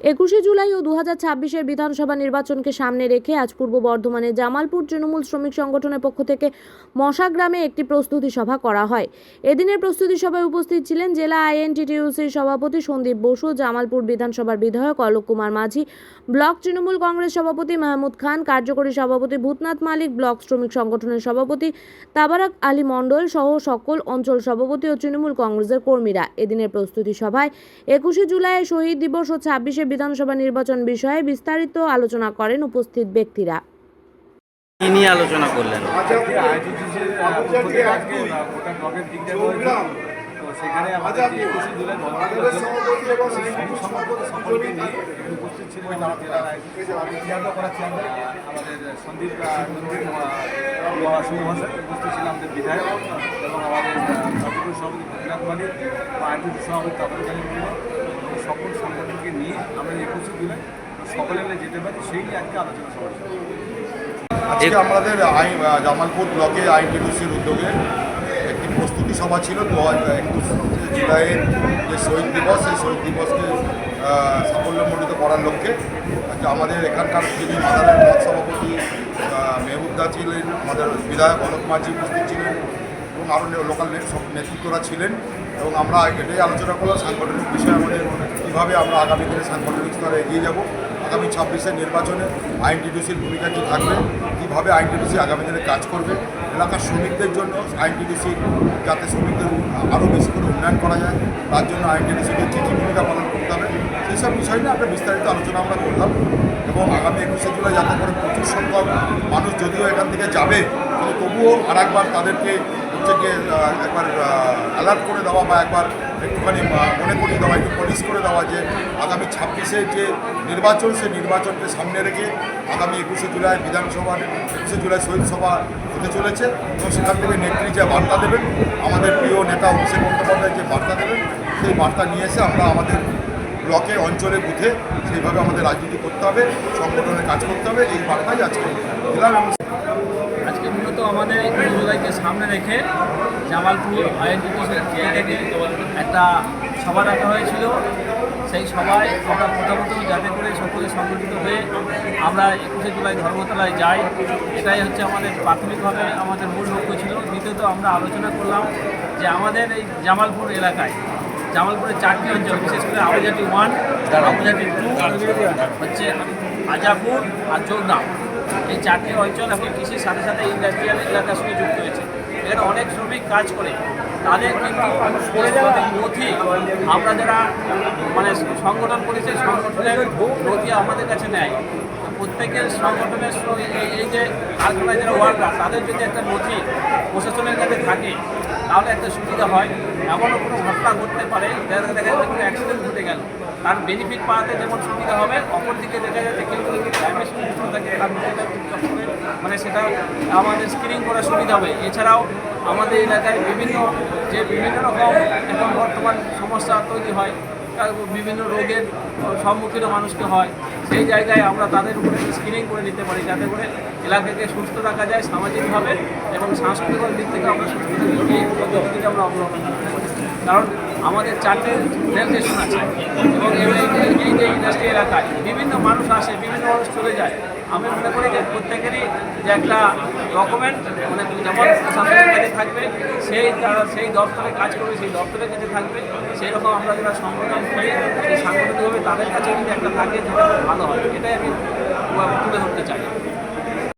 একুশে জুলাই ও দু হাজার ছাব্বিশের বিধানসভা নির্বাচনকে সামনে রেখে আজ পূর্ব বর্ধমানের জামালপুর তৃণমূল শ্রমিক সংগঠনের পক্ষ থেকে মশা গ্রামে একটি প্রস্তুতি সভা করা হয়। এদিনের প্রস্তুতি সভায় উপস্থিত ছিলেন জেলা আইএনটিটিউসির সভাপতি সন্দীপ বসু, জামালপুর বিধানসভার বিধায়ক অলোক কুমার মাঝি, ব্লক তৃণমূল কংগ্রেস সভাপতি মাহমুদ খান, কার্যকরী সভাপতি ভূতনাথ মালিক, ব্লক শ্রমিক সংগঠনের সভাপতি তাবারাক আলী মণ্ডল সহ সকল অঞ্চল সভাপতি ও তৃণমূল কংগ্রেসের কর্মীরা। এদিনের প্রস্তুতি সভায় একুশে জুলাই শহীদ দিবস ও ছাব্বিশে বিধানসভা নির্বাচন বিষয়ে বিস্তারিত আলোচনা করেন উপস্থিত ব্যক্তিরা। নিয়ে আলোচনা করলেন? সেখানে আমাদের একুশে জুলাই ধর্মঘট সেই সম্পর্কে সকলকে নিয়ে উপস্থিত ছিলেন আমাদের জেলার চেয়ারম্যান করা চেয়ারম্যান আমাদের সন্দীপ সন্দীপ উপস্থিত ছিলেন। আমাদের বিধায়ক এবং আমাদের সভাপতি সকল সংগঠনকে নিয়ে আমরা একুশে জুলাই সকলে মিলে যেতে পারি, সেই আজকে আলোচনা সভা। আজকে আমাদের আই জামালপুর ব্লকে আইনটিডিউসির উদ্যোগে একটি প্রস্তুতি সভা ছিল, দু একুশ জুলাইয়ের যে শহীদ দিবস, সেই শহীদ দিবসকে সাফল্যমণ্ডিত করার লক্ষ্যে আমাদের এখানকার যিনি মাদারের ব্লক সভাপতি ছিলেন, আমাদের বিধায়ক অলোক মাঝি উপস্থিত ছিলেন আরও লোকাল সব নেতৃত্বরা ছিলেন এবং আমরা এটাই আলোচনা করলাম সাংগঠনিক বিষয়ে আমাদের কীভাবে আমরা আগামী দিনে সাংগঠনিক স্তরে এগিয়ে যাব। আগামী ছাব্বিশের নির্বাচনে আইনটিডিউসির ভূমিকা কী থাকবে? কীভাবে আইনটিডিউসি আগামী দিনে কাজ করবে? এলাকার শ্রমিকদের জন্য আইনটিডিউসি যাতে শ্রমিকদের আরও বেশি করে উন্নয়ন করা যায়, তার জন্য আইনটিডিউসিকে কী কী ভূমিকা পালন করতে হবে সেই সব বিষয় নিয়ে আমরা বিস্তারিত আলোচনা আমরা করলাম এবং আগামী একুশে জুলাই যাতে করে প্রচুর সংখ্যক মানুষ যদিও এখান থেকে যাবে তবুও আর তাদেরকে আহ, একবার অ্যালার্ট করে দেওয়া বা একবার একটুখানি মনে করিয়ে দেওয়া একটু পলিশ করে দেওয়া যে আগামী ছাব্বিশে যে নির্বাচন সেই নির্বাচনকে সামনে রেখে আগামী একুশে জুলাই বিধানসভা একুশে জুলাই শহীদ সভা হতে চলেছে এবং সেখান থেকে নেত্রী যে বার্তা দেবেন আমাদের প্রিয় নেতা অভিষেক বন্দ্যোপাধ্যায় যে বার্তা দেবেন সেই বার্তা নিয়ে এসে আমরা আমাদের ব্লকে অঞ্চলে বুথে সেইভাবে আমাদের রাজনীতি করতে হবে সংগঠনের কাজ করতে হবে এই বার্তাই আজকে দিলাম আজকে মূলত আমাদের সামনে রেখে জামালপুর আইএনটিটিসির থেকে একটা সভা ডাকা হয়েছিল। সেই সভায় আমরা প্রথমত যাতে করে সকলে সংগঠিত হয়ে আমরা একুশে জুলাই ধর্মতলায় যাই, এটাই হচ্ছে আমাদের প্রাথমিকভাবে আমাদের মূল লক্ষ্য ছিল। দ্বিতীয়ত আমরা আলোচনা করলাম যে আমাদের এই জামালপুর এলাকায় জামালপুরের চারটি অঞ্চল, বিশেষ করে আবুজাটি ওয়ান আবুজাটি টু, হচ্ছে আজাপুর আর চোরগ্রাম এই চারটি অঞ্চল এখন কৃষির সাথে সাথে ইন্ডাস্ট্রিয়াল এলাকার সঙ্গে যুক্ত হয়েছে। এখানে অনেক শ্রমিক কাজ করে। তাদের কিন্তু নথি আমরা যারা মানে সংগঠন করেছে, সংগঠনের নথি আমাদের কাছে নেয়। প্রত্যেকের সংগঠনের এই- যে যারা ওয়ার্কার তাদের যদি একটা নথি প্রশাসনের কাছে থাকে, তাহলে একটা সুবিধা হয়। এমনও কোনো ঘটনা ঘটতে পারে দেখা দেখা যাচ্ছে কোনো অ্যাক্সিডেন্ট ঘটে গেল। তার বেনিফিট পাওয়াতে যেমন সুবিধা হবে, অপরদিকে দেখা যাচ্ছে কেউ যদি ড্যামেজ থাকে মানে সেটা আমাদের স্ক্রিনিং করার সুবিধা হবে। এছাড়াও আমাদের এলাকায় বিভিন্ন, যে বিভিন্ন রকম এখন বর্তমান সমস্যা তৈরি হয় বিভিন্ন রোগের সম্মুখীন মানুষকে হয়। সেই জায়গায় আমরা তাদের উপরে স্ক্রিনিং করে নিতে পারি, যাতে করে এলাকাকে সুস্থ রাখা যায় সামাজিকভাবে এবং সাংস্কৃতিক দিক থেকে আমরা সুস্থ থাকি এই পদ্ধতিটা আমরা অবলম্বন করতে পারি। কারণ আমাদের চারটে রেল স্টেশন আছে এবং এই যে ইন্ডাস্ট্রি এলাকায় বিভিন্ন মানুষ আসে, বিভিন্ন মানুষ চলে যায়। আমি মনে করি যে প্রত্যেকেরই যে একটা ডকুমেন্ট মানে যেমন প্রশাসনের থাকবে, সেই, তারা সেই দপ্তরে কাজ করবে, সেই দপ্তরের কাছে থাকবে। সেই রকম আমরা যারা সংগঠন করি সাংগঠনিকভাবে তাদের কাছে কিন্তু একটা থাকে যেটা ভালো হয়। এটাই আমি তুলে ধরতে চাই।